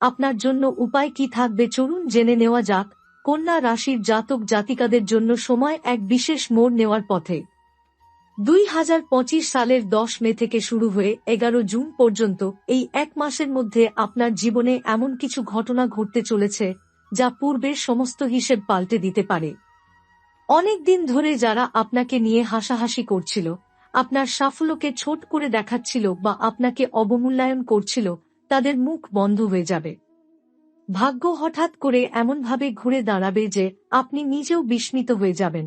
আপনার জন্য উপায় কি থাকবে চলুন জেনে নেওয়া যাক। কন্যা রাশির জাতক জাতিকাদের জন্য সময় এক বিশেষ মোড় নেওয়ার পথে। দুই হাজার পঁচিশ সালের দশ মে থেকে শুরু হয়ে এগারো জুন পর্যন্ত এই এক মাসের মধ্যে আপনার জীবনে এমন কিছু ঘটনা ঘটতে চলেছে, যা পূর্বের সমস্ত হিসেব পাল্টে দিতে পারে। অনেক দিন ধরে যারা আপনাকে নিয়ে হাসাহাসি করছিল, আপনার সাফল্যকে ছোট করে দেখাচ্ছিল বা আপনাকে অবমূল্যায়ন করছিল তাদের মুখ বন্ধ হয়ে যাবে। ভাগ্য হঠাৎ করে এমনভাবে ঘুরে দাঁড়াবে যে আপনি নিজেও বিস্মিত হয়ে যাবেন।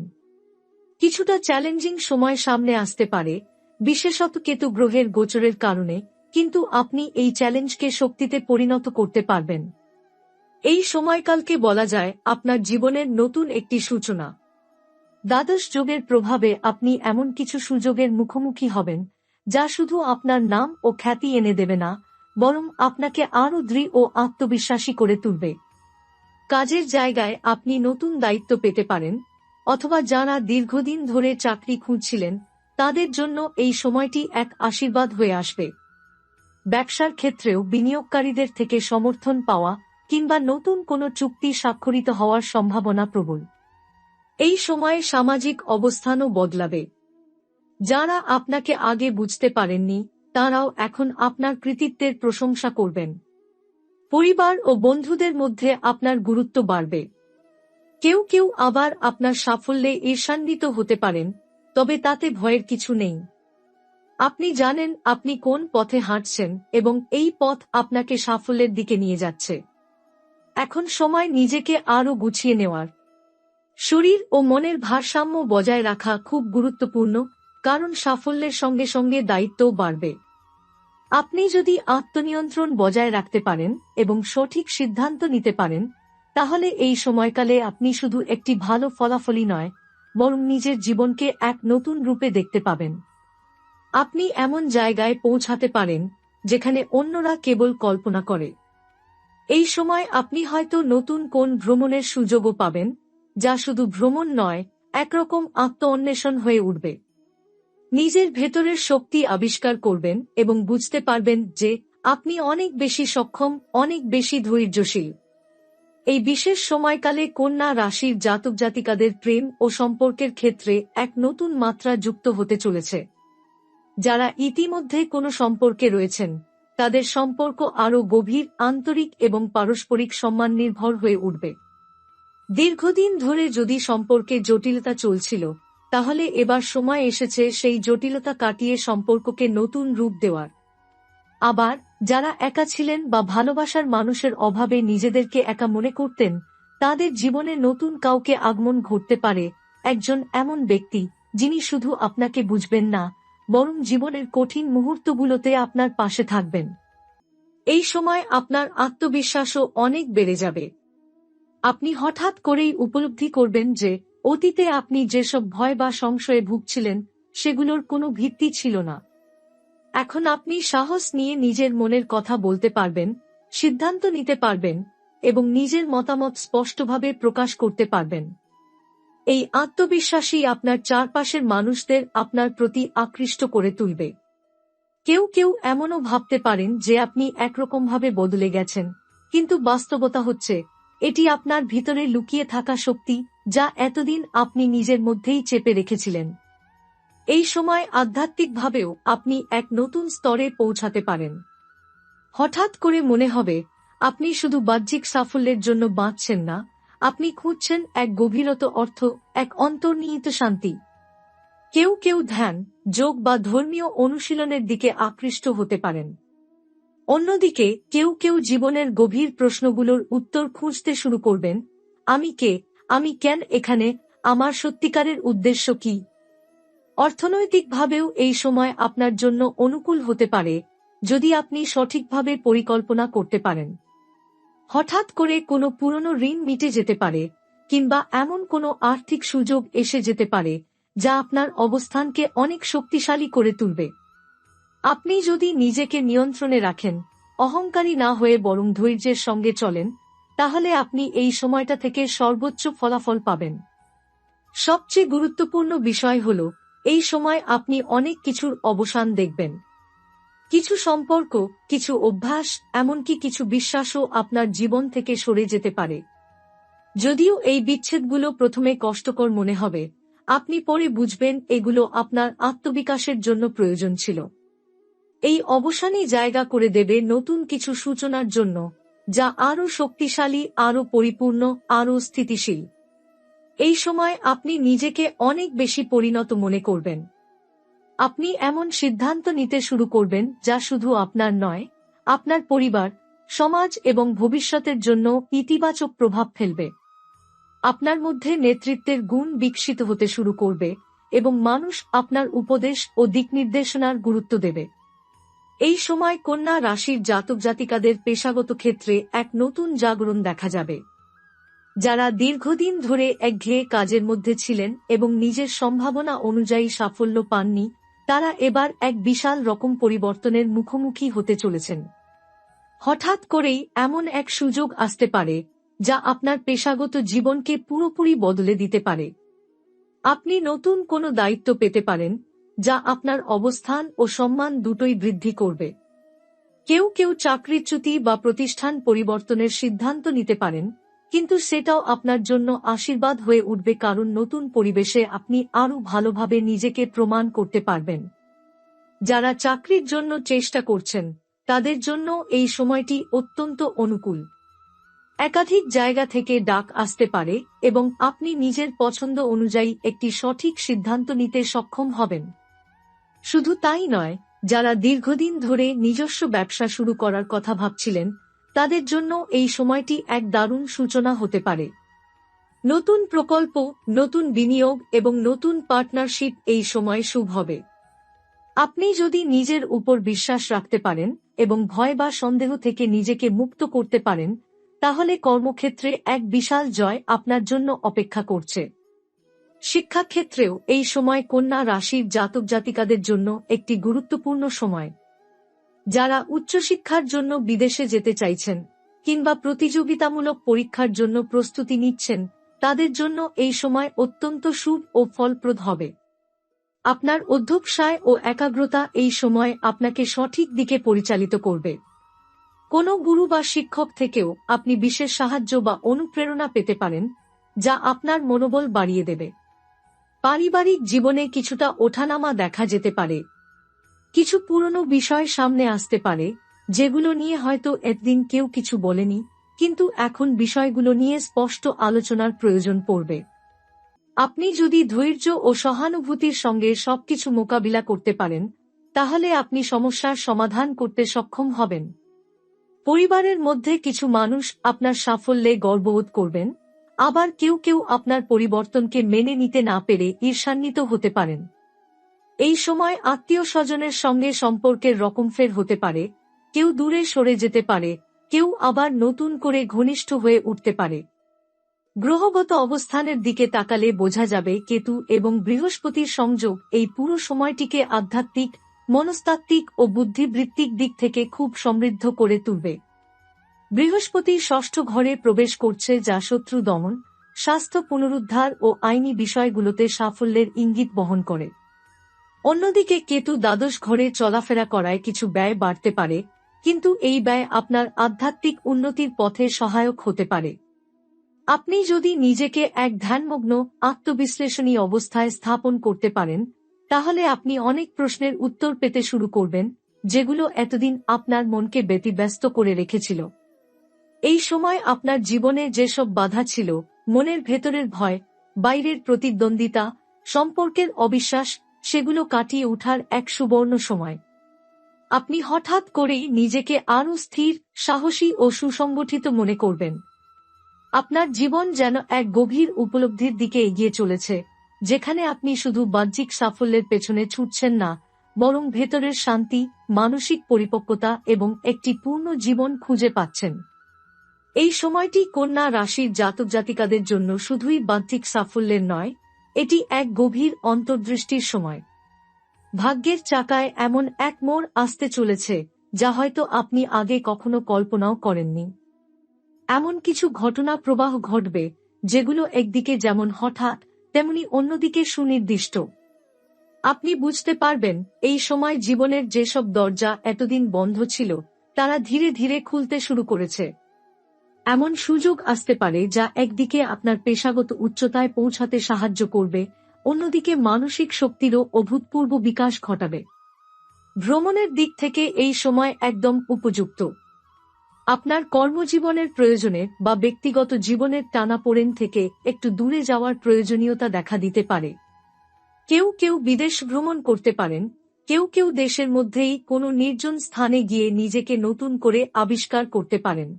কিছুটা চ্যালেঞ্জিং সময় সামনে আসতে পারে, বিশেষত কেতু গ্রহের গোচরের কারণে, কিন্তু আপনি এই চ্যালেঞ্জকে শক্তিতে পরিণত করতে পারবেন। এই সময়কালকে বলা যায় আপনার জীবনের নতুন একটি সূচনা। দ্বাদশ যোগের প্রভাবে আপনি এমন কিছু সুযোগের মুখোমুখি হবেন, যা শুধু আপনার নাম ও খ্যাতি এনে দেবে না বরং আপনাকে আরও দৃঢ় ও আত্মবিশ্বাসী করে তুলবে। কাজের জায়গায় আপনি নতুন দায়িত্ব পেতে পারেন, অথবা যারা দীর্ঘদিন ধরে চাকরি খুঁজছিলেন, তাদের জন্য এই সময়টি এক আশীর্বাদ হয়ে আসবে। ব্যবসার ক্ষেত্রেও বিনিয়োগকারীদের থেকে সমর্থন পাওয়া কিংবা নতুন কোনো চুক্তি স্বাক্ষরিত হওয়ার সম্ভাবনা প্রবল। এই সময়ে সামাজিক অবস্থানও বদলাবে। যারা আপনাকে আগে বুঝতে পারেননি তারাও এখন আপনার কৃতিত্বের প্রশংসা করবেন। পরিবার ও বন্ধুদের মধ্যে আপনার গুরুত্ব বাড়বে। কেউ কেউ আবার আপনার সাফল্যে ঈর্ষান্বিত হতে পারেন, তবে তাতে ভয়ের কিছু নেই। আপনি জানেন আপনি কোন পথে হাঁটছেন এবং এই পথ আপনাকে সাফল্যের দিকে নিয়ে যাচ্ছে। এখন সময় নিজেকে আরও গুছিয়ে নেওয়ার। শরীর ও মনের ভারসাম্য বজায় রাখা খুব গুরুত্বপূর্ণ, কারণ সাফল্যের সঙ্গে সঙ্গে দায়িত্বও বাড়বে। আপনি যদি আত্মনিয়ন্ত্রণ বজায় রাখতে পারেন এবং সঠিক সিদ্ধান্ত নিতে পারেন, তাহলে এই সময়কালে আপনি শুধু একটি ভালো ফলাফলই নয়, বরং নিজের জীবনকে এক নতুন রূপে দেখতে পাবেন। আপনি এমন জায়গায় পৌঁছাতে পারেন যেখানে অন্যরা কেবল কল্পনা করে। এই সময় আপনি হয়তো নতুন কোন ভ্রমণের সুযোগও পাবেন, যা শুধু ভ্রমণ নয়, একরকম আত্ম অন্বেষণ হয়ে উঠবে। নিজের ভেতরের শক্তি আবিষ্কার করবেন এবং বুঝতে পারবেন যে আপনি অনেক বেশি সক্ষম, অনেক বেশি ধৈর্যশীল। এই বিশেষ সময়কালে কন্যা রাশির জাতক জাতিকাদের প্রেম ও সম্পর্কের ক্ষেত্রে এক নতুন মাত্রা যুক্ত হতে চলেছে। যারা ইতিমধ্যে কোনো সম্পর্কে রয়েছেন, তাদের সম্পর্ক আরও গভীর, আন্তরিক এবং পারস্পরিক সম্মান নির্ভর হয়ে উঠবে। দীর্ঘদিন ধরে যদি সম্পর্কে জটিলতা চলছিল তাহলে এবার সময় এসেছে সেই জটিলতা কাটিয়ে সম্পর্ককে নতুন রূপ দেওয়ার। আবার, যারা একা ছিলেন বা ভালোবাসার মানুষের অভাবে নিজেদেরকে একা মনে করতেন, তাদের জীবনে নতুন কাউকে আগমন ঘটতে পারে একজন এমন ব্যক্তি যিনি শুধু আপনাকে বুঝবেন না, বরং জীবনের কঠিন মুহূর্তগুলোতে আপনার পাশে থাকবেন। এই সময় আপনার আত্মবিশ্বাসও অনেক বেড়ে যাবে। আপনি হঠাৎ করেই উপলব্ধি করবেন যে অতীতে আপনি যেসব ভয় বা সংশয়ে ভুগছিলেন, সেগুলোর কোনো ভিত্তি ছিল না। এখন আপনি সাহস নিয়ে নিজের মনের কথা বলতে পারবেন, সিদ্ধান্ত নিতে পারবেন, এবং নিজের মতামত স্পষ্টভাবে প্রকাশ করতে পারবেন। এই আত্মবিশ্বাসী আপনার চারপাশের মানুষদের আপনার প্রতি আকৃষ্ট করে তুলবে। কেউ কেউ এমনও ভাবতে পারেন যে আপনি একরকমভাবে বদলে গেছেন, কিন্তু বাস্তবতা হচ্ছে এটি আপনার ভিতরে লুকিয়ে থাকা শক্তি, যা এতদিন আপনি নিজের মধ্যেই চেপে রেখেছিলেন। এই সময় আধ্যাত্মিকভাবেও আপনি এক নতুন স্তরে পৌঁছাতে পারেন। হঠাৎ করে মনে হবে, আপনি শুধু বাহ্যিক সাফল্যের জন্য বাঁচছেন না, আপনি খুঁজছেন এক গভীরত অর্থ, এক অন্তর্নিহিত শান্তি। কেউ কেউ ধ্যান, যোগ বা ধর্মীয় অনুশীলনের দিকে আকৃষ্ট হতে পারেন। অন্যদিকে, কেউ কেউ জীবনের গভীর প্রশ্নগুলোর উত্তর খুঁজতে শুরু করবেন, আমি কে, আমি কেন এখানে, আমার সত্যিকারের উদ্দেশ্য কি? অর্থনৈতিকভাবেও এই সময় আপনার জন্য অনুকূল হতে পারে, যদি আপনি সঠিকভাবে পরিকল্পনা করতে পারেন। হঠাৎ করে কোনো পুরনো ঋণ মিটে যেতে পারে, কিংবা এমন কোনো আর্থিক সুযোগ এসে যেতে পারে, যা আপনার অবস্থানকে অনেক শক্তিশালী করে তুলবে। আপনি যদি নিজেকে নিয়ন্ত্রণে রাখেন, অহংকারী না হয়ে বরং ধৈর্যের সঙ্গে চলেন, তাহলে আপনি এই সময়টা থেকে সর্বোচ্চ ফলাফল পাবেন। সবচেয়ে গুরুত্বপূর্ণ বিষয় হল, এই সময় আপনি অনেক কিছুর অবসান দেখবেন। কিছু সম্পর্ক, কিছু অভ্যাস, এমনকি কিছু বিশ্বাসও আপনার জীবন থেকে সরে যেতে পারে। যদিও এই বিচ্ছেদগুলো প্রথমে কষ্টকর মনে হবে, আপনি পরে বুঝবেন এগুলো আপনার আত্মবিকাশের জন্য প্রয়োজন ছিল। এই অবসানই জায়গা করে দেবে নতুন কিছু সূচনার জন্য, যা আরও শক্তিশালী, আরও পরিপূর্ণ, আরও স্থিতিশীল। এই সময় আপনি নিজেকে অনেক বেশি পরিণত মনে করবেন। আপনি এমন সিদ্ধান্ত নিতে শুরু করবেন যা শুধু আপনার নয়, আপনার পরিবার, সমাজ এবং ভবিষ্যতের জন্য ইতিবাচক প্রভাব ফেলবে। আপনার মধ্যে নেতৃত্বের গুণ বিকশিত হতে শুরু করবে এবং মানুষ আপনার উপদেশ ও দিকনির্দেশনার গুরুত্ব দেবে। এই সময় কন্যা রাশির জাতক জাতিকাদের পেশাগত ক্ষেত্রে এক নতুন জাগরণ দেখা যাবে। যারা দীর্ঘদিন ধরে একঘেয়ে কাজের মধ্যে ছিলেন এবং নিজের সম্ভাবনা অনুযায়ী সাফল্য পাননি, তারা এবার এক বিশাল রকম পরিবর্তনের মুখোমুখি হতে চলেছেন। হঠাৎ করেই এমন এক সুযোগ আসতে পারে, যা আপনার পেশাগত জীবনকে পুরোপুরি বদলে দিতে পারে। আপনি নতুন কোনো দায়িত্ব পেতে পারেন যা আপনার অবস্থান ও সম্মান দুটোই বৃদ্ধি করবে। কেউ কেউ চাকরিচ্যুতি বা প্রতিষ্ঠান পরিবর্তনের সিদ্ধান্ত নিতে পারেন, কিন্তু সেটাও আপনার জন্য আশীর্বাদ হয়ে উঠবে কারণ নতুন পরিবেশে আপনি আরও ভালোভাবে নিজেকে প্রমাণ করতে পারবেন। যারা চাকরির জন্য চেষ্টা করছেন, তাদের জন্য এই সময়টি অত্যন্ত অনুকূল। একাধিক জায়গা থেকে ডাক আসতে পারে এবং আপনি নিজের পছন্দ অনুযায়ী একটি সঠিক সিদ্ধান্ত নিতে সক্ষম হবেন। শুধু তাই নয়, যারা দীর্ঘদিন ধরে নিজস্ব ব্যবসা শুরু করার কথা ভাবছিলেন, তাদের জন্য এই সময়টি এক দারুণ সূচনা হতে পারে। নতুন প্রকল্প, নতুন বিনিয়োগ এবং নতুন পার্টনারশিপ এই সময় শুভ হবে। আপনি যদি নিজের উপর বিশ্বাস রাখতে পারেন এবং ভয় বা সন্দেহ থেকে নিজেকে মুক্ত করতে পারেন, তাহলে কর্মক্ষেত্রে এক বিশাল জয় আপনার জন্য অপেক্ষা করছে। শিক্ষাক্ষেত্রেও এই সময় কন্যা রাশির জাতক জাতিকাদের জন্য একটি গুরুত্বপূর্ণ সময়। যারা উচ্চশিক্ষার জন্য বিদেশে যেতে চাইছেন কিংবা প্রতিযোগিতামূলক পরীক্ষার জন্য প্রস্তুতি নিচ্ছেন, তাদের জন্য এই সময় অত্যন্ত শুভ ও ফলপ্রদ হবে। আপনার অধ্যবসায় ও একাগ্রতা এই সময় আপনাকে সঠিক দিকে পরিচালিত করবে। কোনো গুরু বা শিক্ষক থেকেও আপনি বিশেষ সাহায্য বা অনুপ্রেরণা পেতে পারেন, যা আপনার মনোবল বাড়িয়ে দেবে। পারিবারিক জীবনে কিছুটা ওঠানামা দেখা যেতে পারে। কিছু পুরনো বিষয় সামনে আসতে পারে, যেগুলো নিয়ে হয়তো একদিন কেউ কিছু বলেনি, কিন্তু এখন বিষয়গুলো নিয়ে স্পষ্ট আলোচনার প্রয়োজন পড়বে। আপনি যদি ধৈর্য ও সহানুভূতির সঙ্গে সবকিছু মোকাবিলা করতে পারেন, তাহলে আপনি সমস্যার সমাধান করতে সক্ষম হবেন। পরিবারের মধ্যে কিছু মানুষ আপনার সাফল্যে গর্ববোধ করবেন আবার কেউ কেউ আপনার পরিবর্তনকে মেনে নিতে না পেরে ঈর্ষান্বিত হতে পারেন। এই সময় আত্মীয় স্বজনের সঙ্গে সম্পর্কের রকমফের হতে পারে, কেউ দূরে সরে যেতে পারে, কেউ আবার নতুন করে ঘনিষ্ঠ হয়ে উঠতে পারে। গ্রহগত অবস্থানের দিকে তাকালে বোঝা যাবে কেতু এবং বৃহস্পতির সংযোগ এই পুরো সময়টিকে আধ্যাত্মিক, মনস্তাত্ত্বিক ও বুদ্ধিবৃত্তিক দিক থেকে খুব সমৃদ্ধ করে তুলবে। বৃহস্পতি ষষ্ঠ ঘরে প্রবেশ করছে যা শত্রু দমন, স্বাস্থ্য পুনরুদ্ধার ও আইনি বিষয়গুলোতে সাফল্যের ইঙ্গিত বহন করে। অন্যদিকে কেতু দ্বাদশ ঘরে চলাফেরা করায় কিছু ব্যয় বাড়তে পারে, কিন্তু এই ব্যয় আপনার আধ্যাত্মিক উন্নতির পথে সহায়ক হতে পারে। আপনি যদি নিজেকে এক ধ্যানমগ্ন, আত্মবিশ্লেষণী অবস্থায় স্থাপন করতে পারেন, তাহলে আপনি অনেক প্রশ্নের উত্তর পেতে শুরু করবেন, যেগুলো এতদিন আপনার মনকে ব্যতিব্যস্ত করে রেখেছিল। এই সময় আপনার জীবনে যেসব বাধা ছিল, মনের ভেতরের ভয়, বাইরের প্রতিদ্বন্দ্বিতা, সম্পর্কের অবিশ্বাস, সেগুলো কাটিয়ে উঠার এক সুবর্ণ সময়। আপনি হঠাৎ করেই নিজেকে আরও স্থির, সাহসী ও সুসংগঠিত মনে করবেন। আপনার জীবন যেন এক গভীর উপলব্ধির দিকে এগিয়ে চলেছে, যেখানে আপনি শুধু বাহ্যিক সাফল্যের পেছনে ছুটছেন না, বরং ভেতরের শান্তি, মানসিক পরিপক্কতা এবং একটি পূর্ণ জীবন খুঁজে পাচ্ছেন। এই সময়টি কন্যা রাশির জাতক জাতিকাদের জন্য শুধুই বাহ্যিক সাফল্যের নয়, এটি এক গভীর অন্তর্দৃষ্টির সময়। ভাগ্যের চাকায় এমন এক মোড় আসতে চলেছে, যা হয়তো আপনি আগে কখনো কল্পনাও করেননি। এমন কিছু ঘটনা প্রবাহ ঘটবে, যেগুলো একদিকে যেমন হঠাৎ, তেমনি অন্যদিকে সুনির্দিষ্ট। আপনি বুঝতে পারবেন, এই সময় জীবনের যেসব দরজা এতদিন বন্ধ ছিল, তারা ধীরে ধীরে খুলতে শুরু করেছে। এমন সুযোগ আসতে পারে যা একদিকে আপনার পেশাগত উচ্চতায় পৌঁছাতে সাহায্য করবে, অন্যদিকে মানসিক শক্তিরও অভূতপূর্ব বিকাশ ঘটাবে। ভ্রমণের দিক থেকে এই সময় একদম উপযুক্ত। আপনার কর্মজীবনের প্রয়োজনে বা ব্যক্তিগত জীবনের টানাপোড়েন থেকে একটু দূরে যাওয়ার প্রয়োজনীয়তা দেখা দিতে পারে। কেউ কেউ বিদেশ ভ্রমণ করতে পারেন, কেউ কেউ দেশের মধ্যেই কোনো নির্জন স্থানে গিয়ে নিজেকে নতুন করে আবিষ্কার করতে পারেন।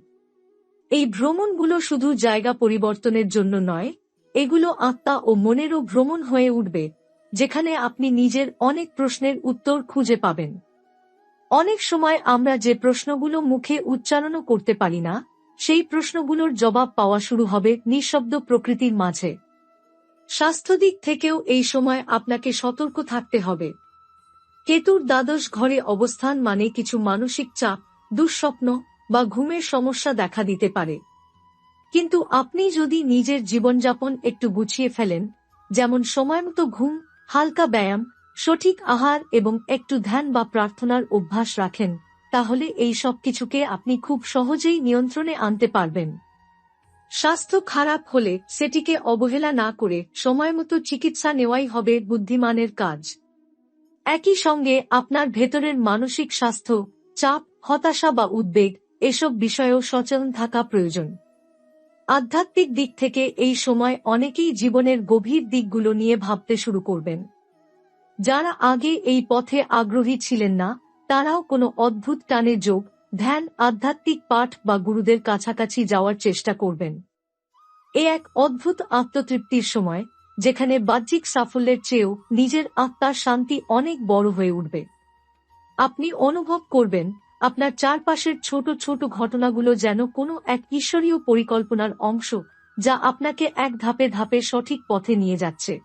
এই ভ্রমণগুলো শুধু জায়গা পরিবর্তনের জন্য নয়, এগুলো আত্মা ও মনেরও ভ্রমণ হয়ে উঠবে, যেখানে আপনি নিজের অনেক প্রশ্নের উত্তর খুঁজে পাবেন। অনেক সময় আমরা যে প্রশ্নগুলো মুখে উচ্চারণও করতে পারি না, সেই প্রশ্নগুলোর জবাব পাওয়া শুরু হবে নিঃশব্দ প্রকৃতির মাঝে। স্বাস্থ্য দিক থেকেও এই সময় আপনাকে সতর্ক থাকতে হবে। কেতুর দ্বাদশ ঘরে অবস্থান মানে কিছু মানসিক চাপ, দুঃস্বপ্ন বা ঘুমের সমস্যা দেখা দিতে পারে। কিন্তু আপনি যদি নিজের জীবনযাপন একটু গুছিয়ে ফেলেন, যেমন সময়মতো ঘুম, হালকা ব্যায়াম, সঠিক আহার এবং একটু ধ্যান বা প্রার্থনার অভ্যাস রাখেন, তাহলে এই সব কিছুকে আপনি খুব সহজেই নিয়ন্ত্রণে আনতে পারবেন। স্বাস্থ্য খারাপ হলে সেটিকে অবহেলা না করে সময়মতো চিকিৎসা নেওয়াই হবে বুদ্ধিমানের কাজ। একই সঙ্গে আপনার ভেতরের মানসিক স্বাস্থ্য, চাপ, হতাশা বা উদ্বেগ এসব বিষয়েও সচেতন থাকা প্রয়োজন। আধ্যাত্মিক দিক থেকে এই সময় অনেকেই জীবনের গভীর দিকগুলো নিয়ে ভাবতে শুরু করবেন। যারা আগে এই পথে আগ্রহী ছিলেন না, তারাও কোনো অদ্ভুত টানে যোগ, ধ্যান, আধ্যাত্মিক পাঠ বা গুরুদের কাছাকাছি যাওয়ার চেষ্টা করবেন। এ এক অদ্ভুত আত্মতৃপ্তির সময়, যেখানে বাহ্যিক সাফল্যের চেয়েও নিজের আত্মার শান্তি অনেক বড় হয়ে উঠবে। আপনি অনুভব করবেন আপনার চারপাশের ছোট ছোট ঘটনাগুলো যেন কোনো এক ঈশ্বরীয় পরিকল্পনার অংশ যা আপনাকে এক ধাপে ধাপে সঠিক পথে নিয়ে যাচ্ছে।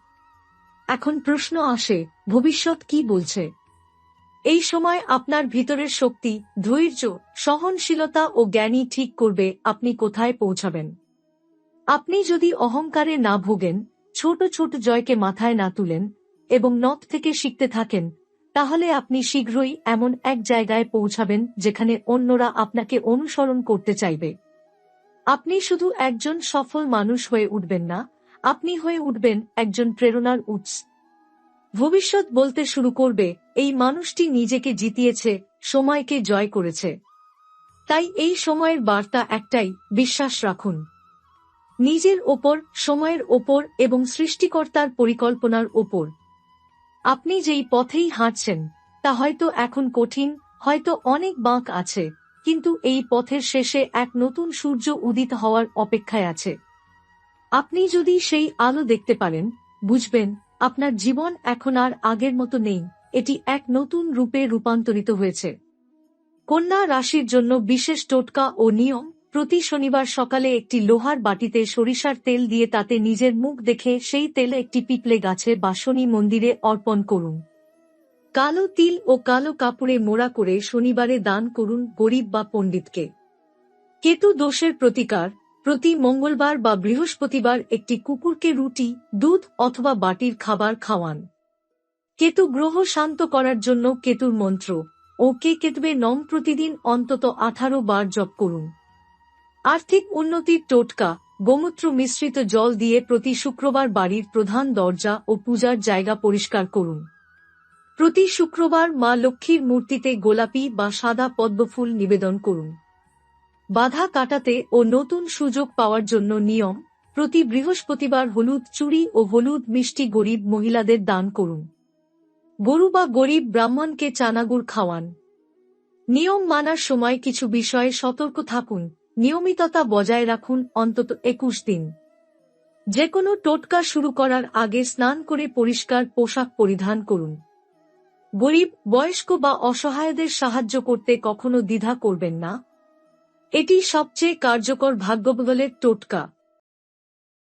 এখন প্রশ্ন আসে, ভবিষ্যৎ কি বলছে? এই সময় আপনার ভিতরের শক্তি, ধৈর্য, সহনশীলতা ও জ্ঞানী ঠিক করবে আপনি কোথায় পৌঁছাবেন। আপনি যদি অহংকারে না ভোগেন, ছোট ছোট জয়কে মাথায় না তুলেন এবং নথ থেকে শিখতে থাকেন তাহলে আপনি শীঘ্রই এমন এক জায়গায় পৌঁছাবেন যেখানে অন্যরা আপনাকে অনুসরণ করতে চাইবে। আপনি শুধু একজন সফল মানুষ হয়ে উঠবেন না, আপনি হয়ে উঠবেন একজন প্রেরণার উৎস। ভবিষ্যৎ বলতে শুরু করবে, এই মানুষটি নিজেকে জিতিয়েছে, সময়কে জয় করেছে। তাই এই সময়ের বার্তা একটাই, বিশ্বাস রাখুন। নিজের ওপর, সময়ের ওপর এবং সৃষ্টিকর্তার পরিকল্পনার ওপর। আপনি যেই পথেই হাঁটছেন, তা হয়তো এখন কঠিন, হয়তো অনেক বাঁক আছে, কিন্তু এই পথের শেষে এক নতুন সূর্য উদিত হওয়ার অপেক্ষায় আছে। আপনি যদি সেই আলো দেখতে পারেন, বুঝবেন, আপনার জীবন এখন আর আগের মতো নেই, এটি এক নতুন রূপে রূপান্তরিত হয়েছে। কন্যা রাশির জন্য বিশেষ টোটকা ও নিয়ম প্রতি শনিবার সকালে একটি লোহার বাটিতে সরিষার তেল দিয়ে তাতে নিজের মুখ দেখে সেই তেল একটি পিপলে গাছে বা শনি মন্দিরে অর্পণ করুন। কালো তিল ও কালো কাপড়ে মোড়া করে শনিবারে দান করুন গরিব বা পণ্ডিতকে। কেতু দোষের প্রতিকার, প্রতি মঙ্গলবার বা বৃহস্পতিবার একটি কুকুরকে রুটি, দুধ অথবা বাটির খাবার খাওয়ান। কেতু গ্রহ শান্ত করার জন্য কেতুর মন্ত্র ও কে কেতবে নম প্রতিদিন অন্তত আঠারো বার জপ করুন। আর্থিক উন্নতির টোটকা, গোমূত্র মিশ্রিত জল দিয়ে প্রতি শুক্রবার বাড়ির প্রধান দরজা ও পূজার জায়গা পরিষ্কার করুন। প্রতি শুক্রবার মা লক্ষ্মীর মূর্তিতে গোলাপি বা সাদা পদ্মফুল নিবেদন করুন। বাধা কাটাতে ও নতুন সুযোগ পাওয়ার জন্য নিয়ম, প্রতি বৃহস্পতিবার হলুদ চুড়ি ও হলুদ মিষ্টি গরিব মহিলাদের দান করুন। গরু বা গরিব ব্রাহ্মণকে চানাগুড় খাওয়ান। নিয়ম মানার সময় কিছু বিষয়ে সতর্ক থাকুন। নিয়মিততা বজায় রাখুন অন্তত একুশ দিন। যে কোনো টোটকা শুরু করার আগে স্নান করে পরিষ্কার পোশাক পরিধান করুন। গরিব, বয়স্ক বা অসহায়দের সাহায্য করতে কখনো দ্বিধা করবেন না। এটি সবচেয়ে কার্যকর ভাগ্যবদলের টোটকা।